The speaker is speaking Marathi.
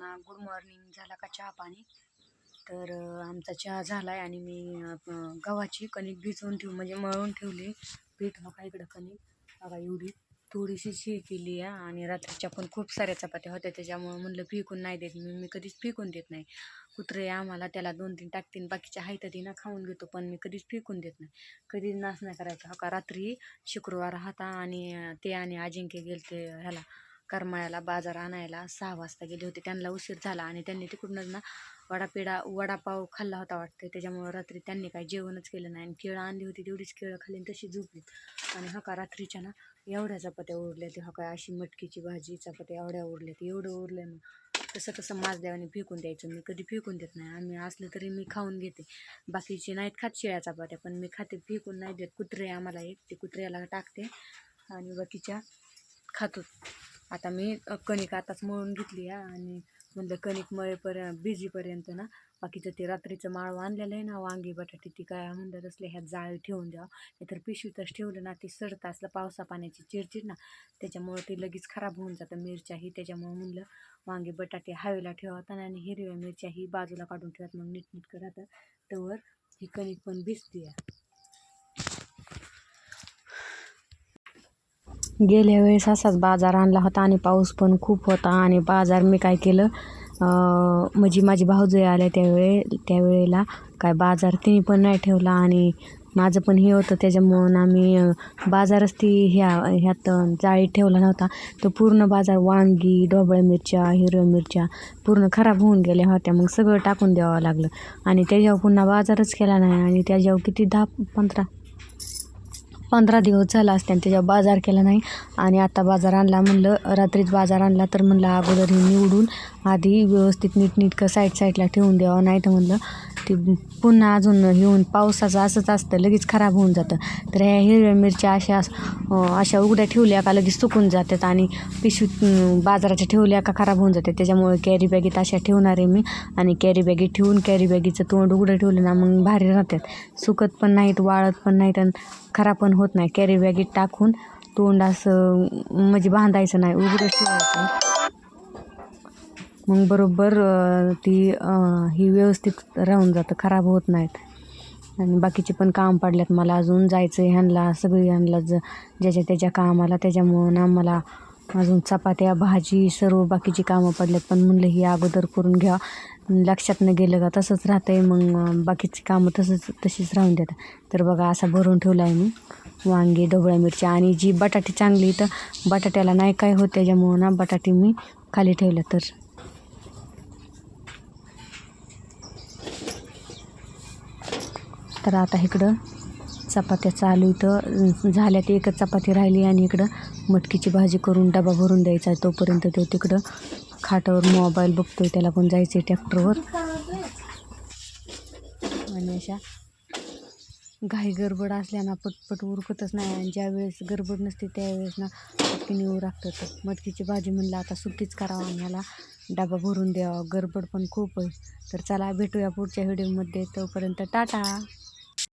सगळ्यांना गुड मॉर्निंग झाला का चहा पाणी? तर आमचा चहा झाला आहे आणि मी गव्हाची कणिक भिजवून ठेवू म्हणजे मळून ठेवली. पीठ बघा इकडं कणिक. बघा एवढी थोडीशी शी केली आहे आणि रात्रीच्या पण खूप साऱ्या चपात्या होत्या. त्याच्यामुळं म्हणलं फिकून नाही देत मी. मी कधीच फिकून देत नाही. कुत्रे आम्हाला त्याला दोन तीन टाकतीन बाकीच्या आहेत ती ना खाऊन घेतो पण मी कधीच फेकून देत नाही. कधीच नाच नाही करायचा. हो का? रात्री शुक्रवार होता आणि ते आणि अजिंक्य गेलते ह्याला. करमाळ्याला बाजार आणायला सहा वाजता गेले होते. त्यांना उशीर झाला आणि त्यांनी तिकडूनच ना वडापेडा वडापाव खाल्ला होता वाटतं. त्याच्यामुळं रात्री त्यांनी काही जेवणच केलं नाही आणि केळं आणली होती. तेवढीच केळं खाल्ली आणि तशी झोपली. आणि हा का रात्रीच्या ना एवढ्या चपात्या उरल्या ते हा काय अशी मटकीची भाजी चपात्या एवढ्या उरल्या ते एवढं उरलं मग तसं कसं माझ्याने फेकून द्यायचं. मी कधी फेकून देत नाही. आम्ही असलं तरी मी खाऊन घेते. बाकीचे नाहीत खात शिळ्या चपात्या पण मी खाते. फेकून नाही देत. कुत्रे आम्हाला एक ते कुत्र्याला टाकते आणि बाकीच्या खातो. आता मी कणिक आताच मळून घेतली आहे आणि म्हणलं कणिक मळेपर्यंत भिजीपर्यंत ना बाकीचं ते रात्रीचं माळ आणलेलं आहे ना वांगी बटाटे ती काय म्हणलं असले ह्यात जाळी ठेवून द्यावं. नाहीतर पिशवीतच ठेवलं ना ती सडत असलं पावसा पाण्याची चिडचिड ना त्याच्यामुळं ते लगेच खराब होऊन जातं मिरच्याही. त्याच्यामुळं म्हणलं वांगी बटाटे हवेला ठेवतात आणि हिरव्या मिरच्याही बाजूला काढून ठेवत मग नीटनीट करतात तर ही कणिक पण भिजते गेल्या वेळेस असाच बाजार आणला होता आणि पाऊस पण खूप होता आणि बाजार मी काय केलं म्हणजे माझी भाऊजय आल्या त्यावेळे त्यावेळेला काय बाजार तिने पण नाही ठेवला आणि माझं पण हे होतं त्याच्यामुळं आम्ही बाजारच ती ह्या ह्यात जाळीत ठेवला नव्हता. तो पूर्ण बाजार वांगी ढोबळ्या मिरच्या हिरव्या मिरच्या पूर्ण खराब होऊन गेल्या होत्या. मग सगळं टाकून द्यावं लागलं. आणि त्याच्यावर पुन्हा बाजारच केला नाही आणि त्याच्यावर किती दहा पंधरा पंधरा दिवस झाला असते आणि त्याच्यावर बाजार केला नाही. आणि आता बाजार आणला म्हणलं रात्रीच बाजार आणला तर म्हणलं अगोदर हे निवडून आधी व्यवस्थित नीटनीटकं साईड साईडला ठेवून द्यावं नाही तर म्हणलं ते पुन्हा अजून येऊन पावसाचं असंच असतं लगेच खराब होऊन जातं. तर ह्या हिरव्या मिरच्या अशा अशा उघड्या ठेवल्या का लगेच सुकून जातात आणि पिशवीत बाजाराच्या ठेवल्या का खराब होऊन जाते त्याच्यामुळे कॅरी बॅगेत अशा ठेवणार आहे मी आणि कॅरी बॅगेत ठेवून कॅरी बॅगेचं तोंड उघडं ठेवलं ना मग भारी राहतात. सुकत पण नाहीत वाळत पण नाहीत आणि खराब पण होत नाही. कॅरी बॅगेत टाकून तोंड असं म्हणजे बांधायचं नाही उघडं ठेवायचं. मग बरोबर ती ही व्यवस्थित राहून जातं खराब होत नाहीत. आणि बाकीचे पण काम पडल्यात. मला अजून जायचं आहे ह्यांना सगळी ह्यांना ज ज्याच्या त्याच्या कामाला त्याच्यामुळं ना मला अजून चपात्या भाजी सर्व बाकीची कामं पडल्यात. पण म्हणलं ही अगोदर करून घ्या. लक्षात न गेलं का तसंच राहतं आहे मग बाकीची कामं तसंच तशीच राहून देतात. तर बघा असा भरून ठेवला आहे मी. वांगे ढोबळ्या मिरच्या आणि जी बटाटी चांगली तर बटाट्याला नाही काय होत त्याच्यामुळं ना बटाटे मी खाली ठेवलं तर तर आता इकडं चपात्या चालू इथं. झाल्यात एकच चपाती राहिली आणि इकडं मटकीची भाजी करून डबा भरून द्यायचा आहे तोपर्यंत तो तिकडं खाटावर मोबाईल बघतोय त्याला पण जायचं आहे ट्रॅक्टरवर. आणि अशा घाई गडबड असल्या ना पटपट उरकतच नाही आणि ज्यावेळेस गडबड नसते त्यावेळेस ना पटकीने येऊ लागतं. तर मटकीची भाजी म्हणलं आता सुट्टीच करावं आणि ह्याला डबा भरून द्यावा. गडबड पण खूप आहे. तर चला भेटूया पुढच्या व्हिडिओमध्ये. तोपर्यंत टाटा!